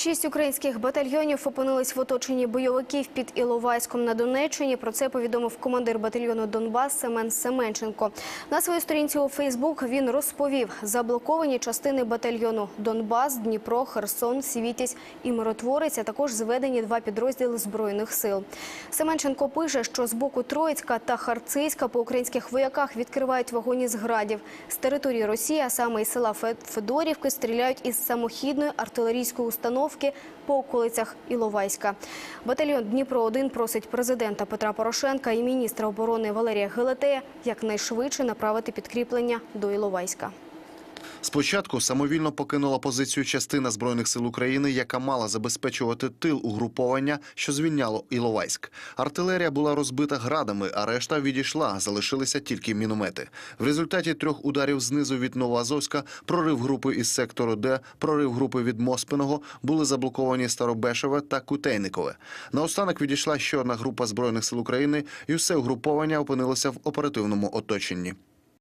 Шість українських батальйонів опинились в оточенні бойовиків під Іловайськом на Донеччині. Про це повідомив командир батальйону Донбас Семен Семенченко. На своїй сторінці у Фейсбук він розповів заблоковані частини батальйону Донбас, Дніпро, Херсон, Світязь і Миротворець, а також зведені два підрозділи збройних сил. Семенченко пише, що з боку Троїцька та Харцизька по українських вояках відкривають вогоні з градів. З території Росії, а саме із села Фе- Федорівки, стріляють із самохідної артилерійської установки по околицях Іловайська. Батальйон Дніпро-1 просить президента Петра Порошенка і міністра оборони Валерія Гелетея якнайшвидше направити підкріплення до Іловайська. Спочатку самовільно покинула позицію частина збройних сил України, яка мала забезпечувати тил угруповання, що звільняло Іловайськ. Артилерія була розбита градами, а решта відійшла. Залишилися тільки міномети. В результаті трьох ударів знизу від Новоазовська, прорив групи із сектору Д, прорив групи від Моспиного були заблоковані Старобешеве та Кутейникове. Наостанок відійшла ще одна група збройних сил України, і усе угруповання опинилося в оперативному оточенні.